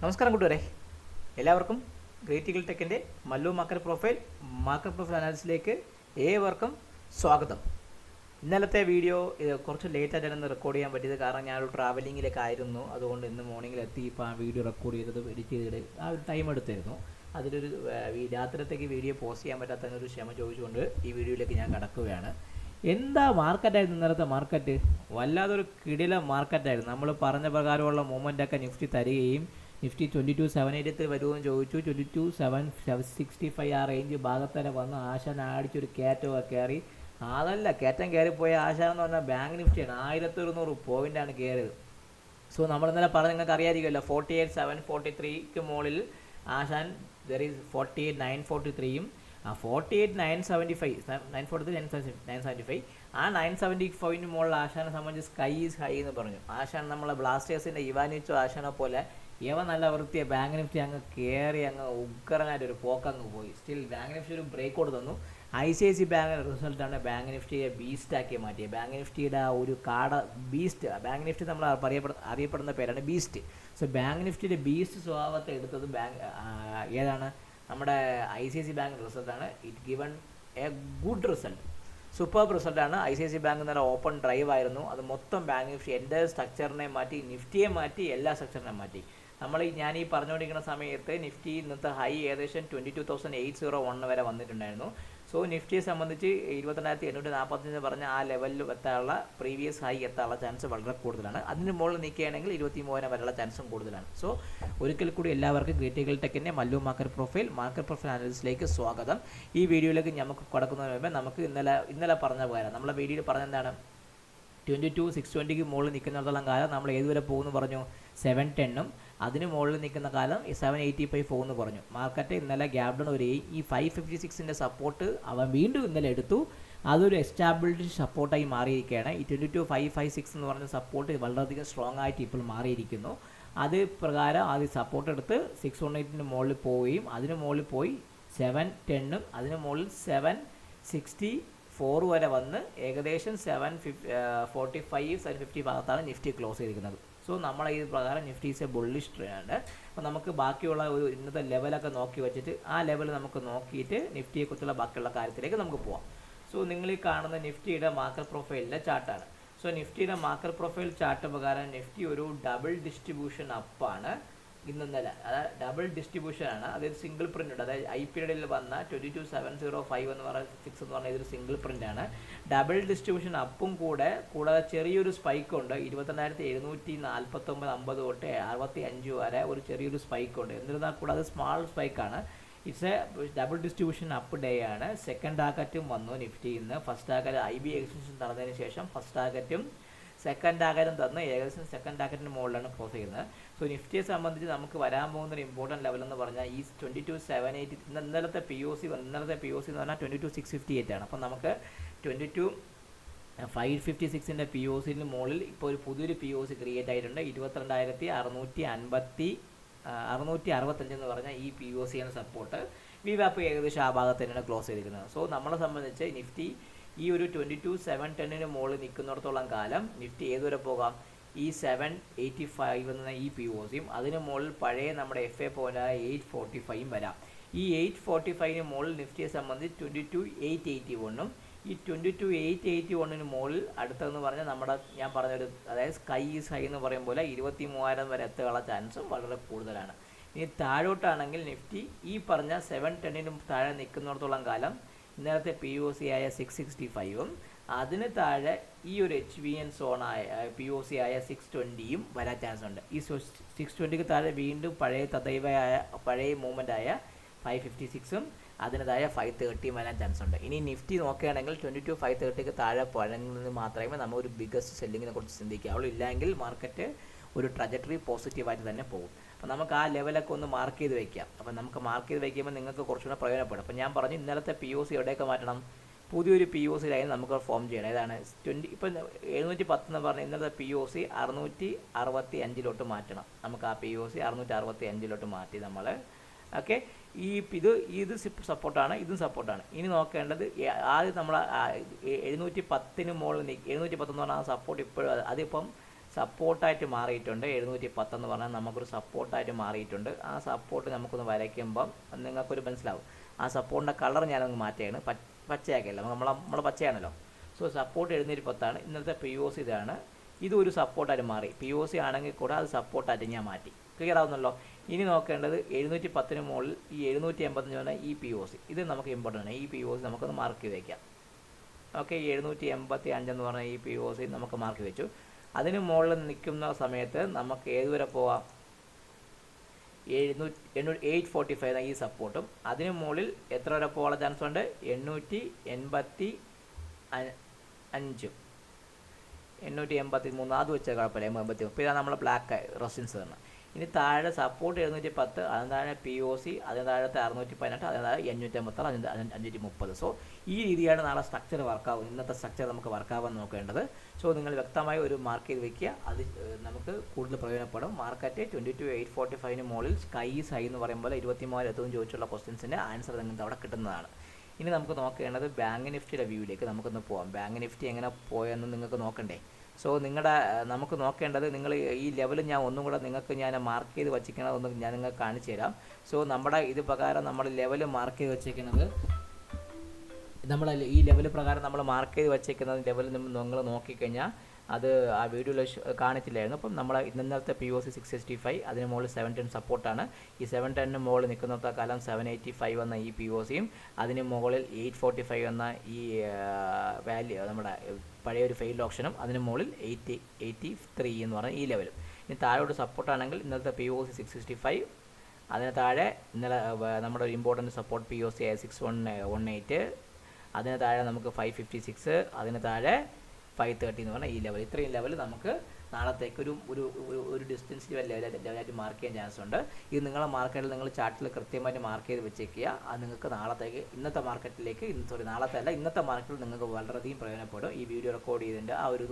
നമസ്കാരം കൂട്ടുകാരെ. എല്ലാവർക്കും ഗ്രേറ്റിക്കൽ ടെക്കിന്റെ Mallu market profile market profile അനാലിസിലേക്ക് ഏവർക്കും സ്വാഗതം. ഇന്നലത്തെ വീഡിയോ കുറച്ച് ലേറ്റ് ആയിട്ടാണ് റെക്കോർഡ് ചെയ്യാൻ പറ്റിയത് കാരണം ഞാനൊരു ട്രാവലിങ്ങിലൊക്കെ ആയിരുന്നു. അതുകൊണ്ട് ഇന്ന് മോർണിംഗിൽ എത്തി ഇപ്പോൾ ആ വീഡിയോ റെക്കോർഡ് ചെയ്തത് എഡിറ്റ് ചെയ്തിട്ട് ആ ഒരു ടൈം എടുത്തായിരുന്നു. അതിലൊരു രാത്രിത്തേക്ക് വീഡിയോ പോസ്റ്റ് ചെയ്യാൻ പറ്റാത്തതിനൊരു ക്ഷമ ചോദിച്ചുകൊണ്ട് ഈ വീഡിയോയിലേക്ക് ഞാൻ കടക്കുകയാണ്. എന്താ മാർക്കറ്റായിരുന്നു ഇന്നലത്തെ മാർക്കറ്റ് വല്ലാതൊരു കിടില മാർക്കറ്റായിരുന്നു നമ്മൾ പറഞ്ഞ പ്രകാരമുള്ള മൂവ്മെന്റൊക്കെ നിഫ്റ്റി തരികയും നിഫ്റ്റി ട്വന്റി ടു സെവൻ എയ്റ്റത്തിൽ വരുമെന്ന് ചോദിച്ചു. Twenty two seven sixty five ആ റേഞ്ച് ഭാഗത്തന്നെ വന്ന് ആശാൻ അടിച്ചൊരു കയറ്റമൊക്കെ കയറി. അതല്ല കയറ്റം കയറിപ്പോയ ആശാൻ എന്ന് പറഞ്ഞാൽ ബാങ്ക് നിഫ്റ്റിയാണ് ആയിരത്തി ഒരുന്നൂറ് പോയിന്റാണ് കയറിയത്. സോ നമ്മൾ ഇന്നലെ പറഞ്ഞ നിങ്ങൾക്ക് അറിയാതിരിക്കുമല്ലോ. ഫോർട്ടി എയ്റ്റ് സെവൻ ഫോർട്ടി ത്രീക്ക് മുകളിൽ ആശാൻ there is forty eight nine forty ത്രീയും ആ forty eight nine seventy five nine forty three nine nine seventy five ആ നയൻ സെവന്റി ഫൈവിന് മുകളിൽ ആശാനെ സംബന്ധിച്ച് സ്കൈ ഈസ് ഹൈ എന്ന് പറഞ്ഞു. ആശാൻ നമ്മളെ ബ്ലാസ്റ്റേഴ്സിന്റെ ഇവാനിച്ചോ ആശാനെ പോലെ ഇവ നല്ല വൃത്തിയെ. ബാങ്ക് നിഫ്റ്റി അങ്ങ് കയറി അങ്ങ് ഉഗ്രനായിട്ട് ഒരു പോക്ക് അങ്ങ് പോയി. സ്റ്റിൽ ബാങ്ക് നിഫ്റ്റി ഒരു ബ്രേക്ക് ഔട്ട് തന്നു. I C I C bank റിസൾട്ടാണ് ബാങ്ക് നിഫ്റ്റിയെ ബീസ്റ്റാക്കി മാറ്റിയത് ബാങ്ക് നിഫ്റ്റിയുടെ ആ ഒരു കാട ബീസ്റ്റ് ബാങ്ക് നിഫ്റ്റി നമ്മൾ അറിയപ്പെടുന്ന അറിയപ്പെടുന്ന പേരാണ് ബീസ്റ്റ് സോ ബാങ്ക് നിഫ്റ്റിയുടെ ബീസ്റ്റ് സ്വഭാവത്തെ എടുത്തത് ബാങ്ക് ഏതാണ്? നമ്മുടെ I C I C bank റിസൾട്ടാണ് it given a good result super റിസൾട്ടാണ് I C I C bank നല്ല ഓപ്പൺ ഡ്രൈവ് ആയിരുന്നു. അത് മൊത്തം ബാങ്ക് നിഫ്റ്റി എന്റെ സ്ട്രക്ചറിനെ മാറ്റി നിഫ്റ്റിയെ മാറ്റി എല്ലാ സ്ട്രക്ചറിനെ മാറ്റി. നമ്മൾ ഞാൻ ഈ പറഞ്ഞുകൊണ്ടിരിക്കുന്ന സമയത്ത് നിഫ്റ്റി ഇന്നത്തെ ഹൈ ഏകദേശം twenty two thousand eight zero one വരെ വന്നിട്ടുണ്ടായിരുന്നു. സോ നിഫ്റ്റിയെ സംബന്ധിച്ച് ഇരുപത്തിരണ്ടായിരത്തി എണ്ണൂറ്റി നാൽപ്പത്തഞ്ച് പറഞ്ഞ ആ ലെവലിൽ എത്താനുള്ള പ്രീവിയസ് ഹൈ എത്താനുള്ള ചാൻസ് വളരെ കൂടുതലാണ്. അതിന് മുകളിൽ നിൽക്കുകയാണെങ്കിൽ ഇരുപത്തി മൂവായിരം വരെയുള്ള ചാൻസും കൂടുതലാണ്. സോ ഒരിക്കൽ കൂടി എല്ലാവർക്കും ഗ്രേറ്റിക്കൽ ടെക്കിന്റെ Mallu market profile market profile അനാലിസിലേക്ക് സ്വാഗതം. ഈ വീഡിയോയിലേക്ക് നമുക്ക് കടക്കുന്നതിന് മുമ്പേ നമുക്ക് ഇന്നലെ ഇന്നലെ പറഞ്ഞ പോലെ നമ്മളെ വീഡിയോയിൽ പറഞ്ഞെന്താണ് ട്വന്റി ടു സിക്സ് ട്വന്റിക്ക് മുകളിൽ നിൽക്കുന്നിടത്തോളം കാലം നമ്മൾ ഏതുവരെ പോകുമെന്ന് പറഞ്ഞു? സെവൻ ടെണ്ണും അതിന് മുകളിൽ നിൽക്കുന്ന കാലം ഈ സെവൻ എയ്റ്റി ഫൈവ് ഫോർ എന്ന് പറഞ്ഞു. മാർക്കറ്റ് ഇന്നലെ ഗ്യാപ് ഡൗൺ വരികയും ഈ ഫൈവ് ഫിഫ്റ്റി സിക്സിന്റെ സപ്പോർട്ട് അവൻ വീണ്ടും ഇന്നലെ എടുത്തു. അതൊരു എസ്റ്റാബിലിറ്റി സപ്പോർട്ടായി മാറിയിരിക്കുകയാണ്. ഈ twenty two five five six എന്ന് പറഞ്ഞ സപ്പോർട്ട് വളരെയധികം സ്ട്രോങ് ആയിട്ട് ഇപ്പോൾ മാറിയിരിക്കുന്നു. അത് പ്രകാരം അത് സപ്പോർട്ട് എടുത്ത് സിക്സ് വൺ എയ്റ്റിന് മുകളിൽ പോവുകയും അതിന് മുകളിൽ പോയി സെവൻ ടെണ്ണും അതിന് മുകളിൽ സെവൻ സിക്സ്റ്റി ഫോർ വരെ വന്ന് ഏകദേശം seven fif forty five seven fifty ഭാഗത്താണ് നിഫ്റ്റി ക്ലോസ് ചെയ്തിരിക്കുന്നത്. സോ നമ്മളെ ഈ പ്രകാരം Nifty is a bullish trend അപ്പോൾ നമുക്ക് ബാക്കിയുള്ള ഒരു ഇന്നത്തെ ലെവലൊക്കെ നോക്കി വെച്ചിട്ട് ആ ലെവൽ നമുക്ക് നോക്കിയിട്ട് നിഫ്റ്റിയെക്കുറിച്ചുള്ള ബാക്കിയുള്ള കാര്യത്തിലേക്ക് നമുക്ക് പോവാം. സോ നിങ്ങൾ ഈ കാണുന്ന നിഫ്റ്റിയുടെ മാർക്കറ്റ് പ്രൊഫൈലിന്റെ ചാർട്ടാണ് സോ നിഫ്റ്റിയുടെ മാർക്കറ്റ് പ്രൊഫൈൽ ചാർട്ട് പ്രകാരം നിഫ്റ്റി ഒരു ഡബിൾ ഡിസ്ട്രിബ്യൂഷൻ അപ്പാണ് ഇന്നലെ അതായത് ഡബിൾ ഡിസ്ട്രിബ്യൂഷൻ ആണ്. അതായത് സിംഗിൾ പ്രിന്റ് ഉണ്ട്. അതായത് ഐ പി എഡിൽ വന്ന twenty two seven zero five എന്ന് പറയുന്ന സിക്സ് എന്ന് പറഞ്ഞ ഇതൊരു സിംഗിൾ പ്രിന്റ് ആണ്. ഡബിൾ ഡിസ്ട്രിബ്യൂഷൻ അപ്പും കൂടെ കൂടാതെ ചെറിയൊരു സ്പൈക്ക് ഉണ്ട്. ഇരുപത്തെണ്ണായിരത്തി എഴുന്നൂറ്റി നാൽപ്പത്തൊമ്പത് അമ്പത് തൊട്ട് അറുപത്തി അഞ്ച് വരെ ഒരു ചെറിയൊരു സ്പൈക്ക് ഉണ്ട്. എന്നിരുന്നാൽ കൂടാതെ സ്മാൾ സ്പൈക്ക് ആണ്. It's a double distribution up day ആണ്. സെക്കൻഡ് ടാർഗറ്റും വന്നു നിഫ്റ്റിയിൽ നിന്ന്. First target I B extension നടന്നതിന് ശേഷം ഫസ്റ്റ് ടാർഗറ്റും സെക്കൻഡ് ആകാരം തന്ന് ഏകദേശം സെക്കൻഡ് ടാർഗറ്റിന് മുകളിലാണ് ക്ലോസ് ചെയ്യുന്നത്. സോ നിഫ്റ്റിയെ സംബന്ധിച്ച് നമുക്ക് വരാൻ പോകുന്ന ഒരു ഇമ്പോർട്ടന്റ് ലെവൽ എന്ന് പറഞ്ഞാൽ ഈ ട്വന്റി ടു സെവൻ എയ്റ്റ് ഇന്നലത്തെ പി ഒ സി ഇന്നലത്തെ പി ഒ സി എന്ന് പറഞ്ഞാൽ twenty two six fifty eight ആണ്. അപ്പോൾ നമുക്ക് ട്വന്റി ടു ഫൈവ് ഫിഫ്റ്റി സിക്സിന്റെ പി ഒ സിന് മുകളിൽ ഇപ്പോൾ ഒരു പുതിയൊരു പി ഒ സി ക്രിയേറ്റ് ആയിട്ടുണ്ട്. ഇരുപത്തിരണ്ടായിരത്തി അറുന്നൂറ്റി അൻപത്തി അറുന്നൂറ്റി അറുപത്തഞ്ച് എന്ന് പറഞ്ഞാൽ ഈ പി ഒ സി എന്ന സപ്പോർട്ട് വി വാപ്പ് ഏകദേശം ആ ഭാഗത്ത് തന്നെയാണ് ക്ലോസ് ചെയ്തിരിക്കുന്നത്. സോ നമ്മളെ സംബന്ധിച്ച് നിഫ്റ്റി ഈ ഒരു ട്വന്റി ടു സെവൻ ടെന്നിന് മുകളിൽ നിൽക്കുന്നിടത്തോളം കാലം നിഫ്റ്റി ഏതുവരെ പോകാം? ഈ സെവൻ എയ്റ്റി ഫൈവ് എന്ന ഈ പി ഒ സിയും അതിന് മുകളിൽ പഴയ നമ്മുടെ എഫ് എ പോലായ എയ്റ്റ് ഫോർട്ടി ഫൈവും വരാം. ഈ എയ്റ്റ് ഫോർട്ടി ഫൈവിന് മുകളിൽ നിഫ്റ്റിയെ സംബന്ധിച്ച് ട്വന്റി ടു എയ്റ്റ് എയ്റ്റി വണ്ണും ഈ ട്വന്റി ടു എയ്റ്റ് എയ്റ്റി വണ്ണിന് മുകളിൽ അടുത്തതെന്ന് പറഞ്ഞാൽ നമ്മുടെ ഞാൻ പറഞ്ഞൊരു അതായത് സ്കൈ ഈസ് ഹൈ എന്ന് പറയും പോലെ ഇരുപത്തി മൂവായിരം വരെ എത്തുകയുള്ള ചാൻസും വളരെ കൂടുതലാണ്. ഇനി താഴോട്ടാണെങ്കിൽ നിഫ്റ്റി ഈ പറഞ്ഞ സെവൻ ടെന്നിനും താഴെ നിൽക്കുന്നിടത്തോളം കാലം ഇന്നലത്തെ പി ഒ സി ആയ സിക്സ് സിക്സ്റ്റി ഫൈവും അതിന് താഴെ ഈ ഒരു എച്ച് വി എൻ സോണായ പി ഒ സി ആയ സിക്സ് ട്വന്റിയും വരാൻ ചാൻസ് ഉണ്ട്. ഈ സിക്സ് ട്വന്റിക്ക് താഴെ വീണ്ടും പഴയ തദൈവയായ പഴയ മൂവ്മെന്റ് ആയ ഫൈവ് ഫിഫ്റ്റി സിക്സും അതിന് താഴെ ഫൈവ് തേർട്ടിയും വരാൻ ചാൻസ് ഉണ്ട്. ഇനി നിഫ്റ്റി നോക്കുകയാണെങ്കിൽ ട്വന്റി ടു ഫൈവ് തേർട്ടിക്ക് താഴെ പഴങ്ങുന്നത് മാത്രമേ നമ്മൾ ഒരു ബിഗസ്റ്റ് സെല്ലിങ്ങിനെ കുറിച്ച് ചിന്തിക്കാവുള്ളൂ. ഇല്ലെങ്കിൽ മാർക്കറ്റ് ഒരു ട്രജറ്ററി പോസിറ്റീവായിട്ട് തന്നെ പോകും. അപ്പോൾ നമുക്ക് ആ ലെവലൊക്കെ ഒന്ന് മാർക്ക് ചെയ്ത് വയ്ക്കാം അപ്പോൾ നമുക്ക് മാർക്ക് ചെയ്ത് വയ്ക്കുമ്പോൾ നിങ്ങൾക്ക് കുറച്ചുകൂടെ പ്രയോജനപ്പെടും. അപ്പോൾ ഞാൻ പറഞ്ഞു ഇന്നലത്തെ പി ഒ സി എവിടെയൊക്കെ മാറ്റണം? പുതിയൊരു പി ഒ സി ലൈൻ നമുക്ക് ഫോം ചെയ്യണം. ഏതാണ്? ട്വന്റി ഇപ്പം എഴുന്നൂറ്റി പത്ത് എന്ന് പറഞ്ഞാൽ ഇന്നത്തെ പി ഒ സി അറുന്നൂറ്റി അറുപത്തി അഞ്ചിലോട്ട് മാറ്റണം. നമുക്ക് ആ പി ഒ സി അറുന്നൂറ്റി അറുപത്തി അഞ്ചിലോട്ട് മാറ്റി നമ്മൾ ഓക്കെ ഈ ഇത് ഇത് സപ്പോർട്ടാണ് ഇതും സപ്പോർട്ടാണ് ഇനി നോക്കേണ്ടത് ആദ്യം നമ്മൾ എഴുന്നൂറ്റി പത്തിന് മുകളിൽ എഴുന്നൂറ്റി പത്ത് എന്ന് പറഞ്ഞാൽ ആ സപ്പോർട്ട് ഇപ്പോഴും അതിപ്പം സപ്പോർട്ടായിട്ട് മാറിയിട്ടുണ്ട്. എഴുന്നൂറ്റി പത്തെന്ന് പറഞ്ഞാൽ നമുക്കൊരു സപ്പോർട്ടായിട്ട് മാറിയിട്ടുണ്ട്. ആ സപ്പോർട്ട് നമുക്കൊന്ന് വരയ്ക്കുമ്പം നിങ്ങൾക്കൊരു മനസ്സിലാവും. ആ സപ്പോർട്ടിന്റെ കളർ ഞാനൊന്ന് മാറ്റുകയാണ്. പച്ചയാക്കിയല്ല. നമ്മൾ നമ്മൾ പച്ചയാണല്ലോ. സോ സപ്പോർട്ട് എഴുന്നൂറ്റി പത്താണ് ഇന്നത്തെ പി ഒ സി ഇതാണ്. ഇതൊരു സപ്പോർട്ടായിട്ട് മാറി. പി ഒ സി ആണെങ്കിൽ കൂടെ അത് സപ്പോർട്ടായിട്ട് ഞാൻ മാറ്റി. ക്ലിയർ ആവുന്നല്ലോ? ഇനി നോക്കേണ്ടത് എഴുന്നൂറ്റി പത്തിന് മുകളിൽ ഈ എഴുന്നൂറ്റി എൺപത്തഞ്ച് പറഞ്ഞാൽ ഈ പി ഒ സി ഇത് നമുക്ക് ഇമ്പോർട്ടന്റ് ആണ്. ഈ പി ഒ സി നമുക്കൊന്ന് മാർക്ക് ചെയ്ത് വയ്ക്കാം ഓക്കെ എഴുന്നൂറ്റി എൺപത്തി അഞ്ചെന്ന് പറഞ്ഞാൽ ഈ പി ഒ സി നമുക്ക് മാർക്ക് വെച്ചു. അതിന് മുകളിൽ നിൽക്കുന്ന സമയത്ത് നമുക്ക് ഏതുവരെ പോവാം? എഴുന്നൂറ്റി എണ്ണൂറ്റി എയ്റ്റ് ഫോർട്ടി ഫൈവ് ഈ സപ്പോർട്ടും അതിന് മുകളിൽ എത്ര വരെ പോകാനുള്ള ചാൻസ് ഉണ്ട്? എണ്ണൂറ്റി എൺപത്തി അഞ്ചും. എണ്ണൂറ്റി എൺപത്തി മൂന്ന് അത് വെച്ചാൽ കുഴപ്പമില്ല എൺപത്തി ഇപ്പോൾ ഇതാണ് നമ്മളെ ബ്ലാക്ക് റെസിൻസ് തന്നെ ഇനി താഴെ സപ്പോർട്ട് എഴുന്നൂറ്റി പത്ത് അതിന് താഴെ പി ഒ സി അതിന് താഴത്തെ അറുന്നൂറ്റി പതിനെട്ട് അതിന് താഴെ എണ്ണൂറ്റി അമ്പത്താറ് അഞ്ഞൂറ്റി അഞ്ഞൂറ്റി മുപ്പത് സോ ഈ രീതിയാണ് നാളെ സ്ട്രക്ചർ വർക്കാവും ഇന്നത്തെ സ്ട്രക്ചർ നമുക്ക് വർക്കാവാൻ നോക്കേണ്ടത്. സോ നിങ്ങൾ വ്യക്തമായി ഒരു മാർക്ക് ചെയ്ത് വെക്കുക. അത് നമുക്ക് കൂടുതൽ പ്രയോജനപ്പെടും. Market twenty two eight forty ഫൈവിന് മുകളിൽ സ്കൈ സൈ എന്ന് പറയുമ്പോൾ ഇരുപത്തി മൂവായിരം എത്തും ചോദിച്ചുള്ള ക്വസ്റ്റ്യൻസിന്റെ ആൻസർ നിങ്ങൾക്ക് അവിടെ കിട്ടുന്നതാണ്. ഇനി നമുക്ക് നോക്കേണ്ടത് ബാങ്ക് നിഫ്റ്റിയുടെ വ്യൂവിലേക്ക് നമുക്കൊന്ന് പോകാം ബാങ്ക് നിഫ്റ്റി എങ്ങനെ പോയെന്ന് നിങ്ങൾക്ക് നോക്കണ്ടേ? സോ നിങ്ങളുടെ നമുക്ക് നോക്കേണ്ടത് നിങ്ങൾ ഈ ലെവൽ ഞാൻ ഒന്നും കൂടെ നിങ്ങൾക്ക് ഞാൻ മാർക്ക് ചെയ്ത് വച്ചിരിക്കണതൊന്ന് ഞാൻ നിങ്ങൾക്ക് കാണിച്ചു തരാം. സോ നമ്മുടെ ഇത് പ്രകാരം നമ്മൾ ലെവൽ മാർക്ക് ചെയ്ത് വെച്ചിരിക്കുന്നത് നമ്മൾ ഈ ലെവൽ പ്രകാരം നമ്മൾ മാർക്ക് ചെയ്ത് വച്ചേക്കുന്ന ലെവൽ നിങ്ങൾ നോക്കിക്കഴിഞ്ഞാൽ അത് ആ വീഡിയോയിൽ കാണിച്ചില്ലായിരുന്നു. അപ്പം നമ്മൾ ഇന്നത്തെ P O C six sixty five അതിന് മുകളിൽ സെവൻ ടെൻ സപ്പോർട്ടാണ് ഈ സെവൻ ടെന്നിന് മുകളിൽ നിൽക്കുന്നത്തെ കാലം സെവൻ എയ്റ്റി ഫൈവ് എന്ന ഈ പി ഒ സിയും അതിന് മുകളിൽ എയ്റ്റ് ഫോർട്ടി ഫൈവ് എന്ന ഈ വാല്യൂ നമ്മുടെ പഴയ ഒരു ഫെയിൽഡ് ഓപ്ഷനും അതിന് മുകളിൽ എയ്റ്റി എയ്റ്റി ത്രീ എന്ന് പറഞ്ഞ ഈ ലെവലും ഇനി താഴോട്ട് സപ്പോർട്ടാണെങ്കിൽ ഇന്നലത്തെ P O C six sixty five അതിന് താഴെ ഇന്നലെ നമ്മുടെ ഒരു important support P O C six one one eight അതിന് താഴെ നമുക്ക് ഫൈവ് ഫിഫ്റ്റി സിക്സ് അതിന് താഴെ ഫൈവ് തേർട്ടി എന്ന് പറഞ്ഞാൽ ഈ ലെവൽ ഇത്രയും ലെവൽ നമുക്ക് നാളത്തേക്ക് ഒരു ഒരു ഒരു ഡിസ്റ്റൻസ് ലെവലായിട്ട് മാർക്ക് ചെയ്യാൻ ചാൻസ് ഉണ്ട്. ഇത് നിങ്ങളെ മാർക്കറ്റിൽ നിങ്ങൾ ചാർട്ടിൽ കൃത്യമായിട്ട് മാർക്ക് ചെയ്ത് വെച്ചേക്കുക. അത് നിങ്ങൾക്ക് നാളത്തേക്ക് ഇന്നത്തെ മാർക്കറ്റിലേക്ക് ഇന്ന് സോറി നാളത്തെ അല്ല ഇന്നത്തെ മാർക്കറ്റിൽ നിങ്ങൾക്ക് വളരെയധികം പ്രയോജനപ്പെടും. ഈ വീഡിയോ റെക്കോർഡ് ചെയ്തതിന്റെ ആ ഒരു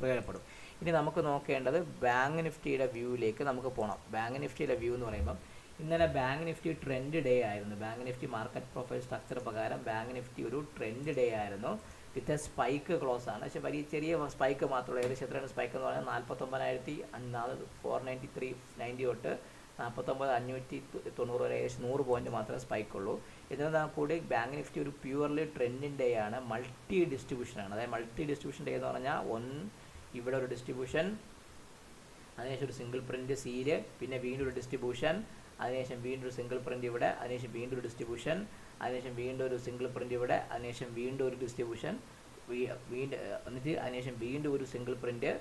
പ്രയോജനപ്പെടും. ഇനി നമുക്ക് നോക്കേണ്ടത് ബാങ്ക് നിഫ്റ്റിയുടെ വ്യൂവിലേക്ക് നമുക്ക് പോകണം ബാങ്ക് നിഫ്റ്റിയുടെ വ്യൂ എന്ന് പറയുമ്പം ഇന്നലെ ബാങ്ക് നിഫ്റ്റി ട്രെൻഡ് ഡേ ആയിരുന്നു. Bank Nifty market profile structure പ്രകാരം ബാങ്ക് നിഫ്റ്റി ഒരു ട്രെൻഡ് ഡേ ആയിരുന്നു. വിത്ത് എ സ്പൈക്ക് ക്ലോസ് ആണ്. പക്ഷേ വലിയ ചെറിയ സ്പൈക്ക് മാത്രമേ ഏകദേശം എത്രയാണ്? സ്പൈക്ക് എന്ന് പറഞ്ഞാൽ നാൽപ്പത്തൊമ്പതിനായിരത്തി ഫോർ നയന്റി ത്രീ നയന്റി തൊട്ട് നാൽപ്പത്തൊമ്പത് അഞ്ഞൂറ്റി തൊണ്ണൂറ് വരെ ഏകദേശം നൂറ് പോയിന്റ് മാത്രമേ സ്പൈക്ക് ഉള്ളൂ. എന്നിരുന്നാൽ കൂടി? ബാങ്ക് നിഫ്റ്റി ഒരു പ്യുവർലി ട്രെൻഡിന്റെ ആണ്. മൾട്ടി ഡിസ്ട്രിബ്യൂഷൻ ആണ്. അതായത് മൾട്ടി ഡിസ്ട്രിബ്യൂഷൻ ഡേ എന്ന് പറഞ്ഞാൽ ഒൻ ഇവിടെ ഒരു ഡിസ്ട്രിബ്യൂഷൻ അതിനുശേഷം ഒരു സിംഗിൾ പ്രിന്റ് സീൽ പിന്നെ വീണ്ടും ഒരു ഡിസ്ട്രിബ്യൂഷൻ അതിനുശേഷം വീണ്ടും ഒരു സിംഗിൾ പ്രിന്റ് ഇവിടെ അതിനുശേഷം വീണ്ടും ഒരു ഡിസ്ട്രിബ്യൂഷൻ അതിനുശേഷം വീണ്ടും ഒരു സിംഗിൾ പ്രിന്റ് ഇവിടെ അതിനുശേഷം വീണ്ടും ഒരു ഡിസ്ട്രിബ്യൂഷൻ വീണ്ടും എന്നിട്ട് അതിനുശേഷം വീണ്ടും ഒരു സിംഗിൾ പ്രിന്റ്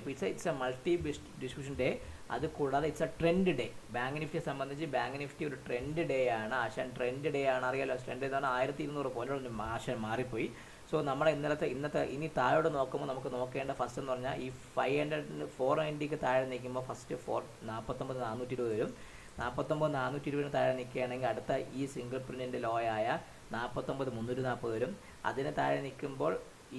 അപ്പോൾ it's it's a multi distribution day അത് കൂടാതെ it's a trend day bank നിഫ്റ്റിയെ സംബന്ധിച്ച് ബാങ്ക് നിഫ്റ്റി ഒരു ട്രെൻഡ് ഡേ ആണ്. ആശാൻ ട്രെൻഡ് ഡേ ആണ്. അറിയാലോ ട്രെൻഡ് ഡേ എന്ന് പറഞ്ഞാൽ ആയിരത്തി ഇരുന്നൂറ് പോയിന്റ് ആശാൻ മാറിപ്പോയി. സോ നമ്മൾ ഇന്നലത്തെ ഇന്നത്തെ ഇനി താഴോട്ട് നോക്കുമ്പോൾ നമുക്ക് നോക്കേണ്ട ഫസ്റ്റ് എന്ന് പറഞ്ഞാൽ ഈ ഫൈവ് ഹൺഡ്രഡിന് ഫോർ നയന്റിക്ക് താഴെ നിൽക്കുമ്പോൾ ഫസ്റ്റ് ഫോർ നാൽപ്പത്തൊമ്പത് നാനൂറ്റി ഇരുപത് വരും. നാൽപ്പത്തൊമ്പത് നാനൂറ്റി ഇരുപതിന് താഴെ നിൽക്കുകയാണെങ്കിൽ അടുത്ത ഈ സിംഗിൾ പ്രിന്റിന്റെ ലോ ആയ നാൽപ്പത്തൊമ്പത് മുന്നൂറ്റി നാൽപ്പത് വരും. അതിന് താഴെ നിൽക്കുമ്പോൾ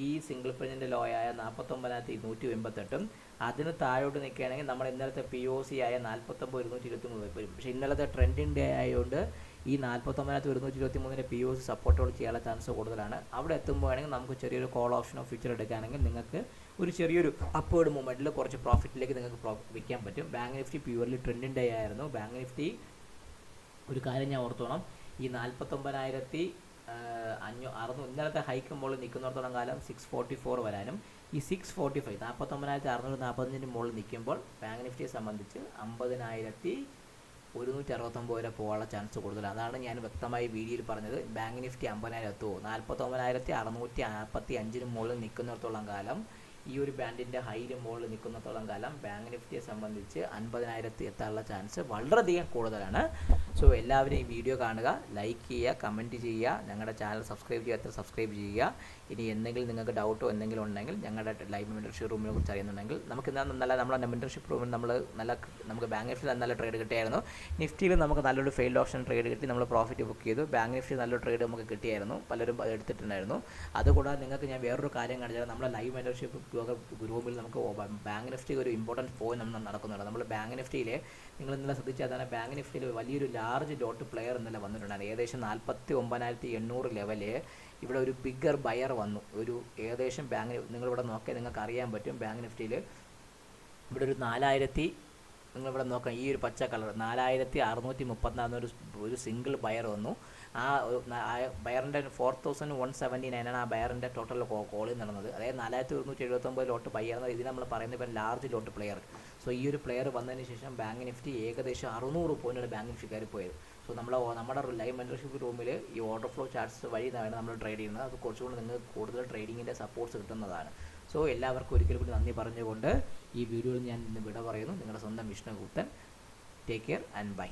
ഈ സിംഗിൾ പ്രിന്റിന്റെ ലോ ആയ നാൽപ്പത്തൊമ്പതിനകത്ത് ഇരുന്നൂറ്റി എൺപത്തെട്ടും അതിന് താഴോട്ട് നിൽക്കുകയാണെങ്കിൽ നമ്മൾ ഇന്നലത്തെ പി ഒ സി ആയ നാൽപ്പത്തൊമ്പത് ഇരുന്നൂറ്റി ഇരുപത്തി മൂന്ന് വരും. പക്ഷേ ഇന്നലത്തെ ട്രെൻഡിന്റെ ആയതുകൊണ്ട് ഈ നാൽപ്പത്തൊമ്പതിനകത്ത് ഇരുന്നൂറ്റി ഇരുപത്തി മൂന്നിന്റെ പി ഒ സി സപ്പോർട്ടോട് ചെയ്യാനുള്ള ചാൻസ് കൂടുതലാണ്. അവിടെ എത്തുമ്പോഴാണെങ്കിൽ നമുക്ക് ചെറിയൊരു കോൾ ഓപ്ഷനോ ഫ്യൂച്ചർ എടുക്കുകയാണെങ്കിൽ നിങ്ങൾക്ക് ഒരു ചെറിയൊരു അപ്പേർഡ് മൂവ്മെന്റിൽ കുറച്ച് പ്രോഫിറ്റിലേക്ക് നിങ്ങൾക്ക് വിൽക്കാൻ പറ്റും. Bank Nifty purely trending day ആയിരുന്നു. ബാങ്ക് നിഫ്റ്റി ഒരു കാര്യം ഞാൻ ഓർത്തോണം. ഈ നാൽപ്പത്തൊമ്പതിനായിരത്തി അഞ്ഞൂ അറുന്നൂറ് ഇന്നലത്തെ ഹൈക്ക് മുകളിൽ നിൽക്കുന്നിടത്തോളം കാലം സിക്സ് ഫോർട്ടി ഫോർ വരാനും. ഈ സിക്സ് ഫോർട്ടി ഫൈവ് നാൽപ്പത്തൊമ്പതിനായിരത്തി അറുന്നൂറ് നാൽപ്പത്തഞ്ചിന് മുകളിൽ നിൽക്കുമ്പോൾ ബാങ്ക് നിഫ്റ്റിയെ സംബന്ധിച്ച് അമ്പതിനായിരത്തി ഒരുന്നൂറ്റി അറുപത്തൊമ്പത് വരെ പോകാനുള്ള ചാൻസ് കൂടുതൽ അതാണ് ഞാൻ വ്യക്തമായി വീഡിയോയിൽ പറഞ്ഞത്. ബാങ്ക് നിഫ്റ്റി അമ്പതിനായിരം എത്തുമോ നാൽപ്പത്തൊമ്പതിനായിരത്തി അറുന്നൂറ്റി നാൽപ്പത്തി അഞ്ചിന് മുകളിൽ നിൽക്കുന്നിടത്തോളം കാലം ഈ ഒരു ബാൻഡിന്റെ ഹൈന് മുകളിൽ നിൽക്കുന്നത്തോളം കാലം ബാങ്ക് നിഫ്റ്റിയെ സംബന്ധിച്ച് അൻപതിനായിരത്തി എത്താനുള്ള ചാൻസ് വളരെയധികം കൂടുതലാണ്. സോ എല്ലാവരും ഈ വീഡിയോ കാണുക ലൈക്ക് ചെയ്യുക കമന്റ് ചെയ്യുക ഞങ്ങളുടെ ചാനൽ സബ്സ്ക്രൈബ് ചെയ്യാത്ത സബ്സ്ക്രൈബ് ചെയ്യുക. ഇനി എന്തെങ്കിലും നിങ്ങൾക്ക് ഡൗട്ടോ എന്തെങ്കിലും ഉണ്ടെങ്കിൽ ഞങ്ങളുടെ ലൈവ് മെന്റർഷിപ്പ് റൂമിനെ കുറിച്ച് അറിയുന്നുണ്ടെങ്കിൽ നമുക്ക് ഇന്ന് നല്ല നമ്മുടെ മെന്റർഷിപ്പ് റൂമിൽ നമ്മൾ നല്ല നമുക്ക് ബാങ്ക് നിഫ്റ്റിയിൽ നല്ല ട്രേഡ് കിട്ടിയായിരുന്നു. നിഫ്റ്റിയിൽ നമുക്ക് നല്ലൊരു ഫെയിൽഡ് ഓപ്ഷൻ ട്രേഡ് കിട്ടി നമ്മൾ പ്രോഫിറ്റ് ബുക്ക് ചെയ്തു. ബാങ്ക് നിഫ്റ്റി നല്ലൊരു ട്രേഡ് നമുക്ക് കിട്ടിയായിരുന്നു. പലരും എടുത്തിട്ടുണ്ടായിരുന്നു. അതുകൂടാതെ നിങ്ങൾക്ക് ഞാൻ വേറൊരു കാര്യം കാണിച്ചാൽ നമ്മുടെ ലൈവ് മെന്റർഷിപ്പ് ഗ്രൂപ്പിൽ നമുക്ക് ബാങ്ക് നിഫ്റ്റി ഒരു ഇമ്പോർട്ടന്റ് പോയിന്റ് നമ്മൾ നടക്കുന്നുണ്ട്. നമ്മൾ ബാങ്ക് നിഫ്റ്റിയിൽ നിങ്ങൾ ഇന്നലെ ശ്രദ്ധിച്ചാൽ തന്നെ ബാങ്ക് നിഫ്റ്റിയിൽ വലിയൊരു ലാർജ് ഡോട്ട് പ്ലെയർ ഇന്നലെ വന്നിട്ടുണ്ടായിരുന്നു. ഏകദേശം നാൽപ്പത്തി ഒമ്പതിനായിരത്തി എണ്ണൂറ് ലെവൽ ഇവിടെ ഒരു ബിഗ്ഗർ ബയർ വന്നു. ഒരു ഏകദേശം ബാങ്ക് നിങ്ങളിവിടെ നോക്കിയാൽ നിങ്ങൾക്ക് അറിയാൻ പറ്റും ബാങ്ക് നിഫ്റ്റിയിൽ ഇവിടെ ഒരു നാലായിരത്തി നിങ്ങളിവിടെ നോക്കാം ഈ ഒരു പച്ച കളർ നാലായിരത്തി അറുന്നൂറ്റി മുപ്പത്തിനാലിന് ഒരു ഒരു സിംഗിൾ ബയർ വന്നു. ആ ബയറിന്റെ ഫോർ തൗസൻഡ് വൺ സെവന്റി നയനാണ് ആ ബയറിന്റെ ടോട്ടൽ കോളിൽ നടന്നത്. അതായത് നാലായിരത്തി ഒരുന്നൂറ്റി എഴുപത്തൊമ്പത് ലോട്ട് ബൈ എന്ന ഇതിന് നമ്മൾ പറയുന്നത് ഇപ്പം ലാർജ് ലോട്ട് പ്ലെയർ സോ ഈ ഒരു പ്ലെയർ വന്നതിന് ശേഷം ബാങ്ക് നിഫ്റ്റി ഏകദേശം അറുന്നൂറ് പോയിന്റാണ് ബാങ്ക് നിഫ്റ്റി കയറി പോയത്. സോ നമ്മൾ നമ്മുടെ ലൈവ് മെന്റർഷിപ്പ് റൂമിൽ ഈ ഓർഡർ ഫ്ലോ ചാർട്ട്സ് വഴി നമ്മൾ ട്രേഡ് ചെയ്യുന്നത്. അത് കുറച്ചുകൂടി നിങ്ങൾക്ക് കൂടുതൽ ട്രേഡിങ്ങിന്റെ സപ്പോർട്ട്സ് കിട്ടുന്നതാണ്. സോ എല്ലാവർക്കും ഒരിക്കൽ കൂടി നന്ദി പറഞ്ഞുകൊണ്ട് ഈ വീഡിയോയിൽ ഞാൻ ഇന്ന് വിട പറയുന്നു. നിങ്ങളുടെ സ്വന്തം Vishnuguptan. Take care and bye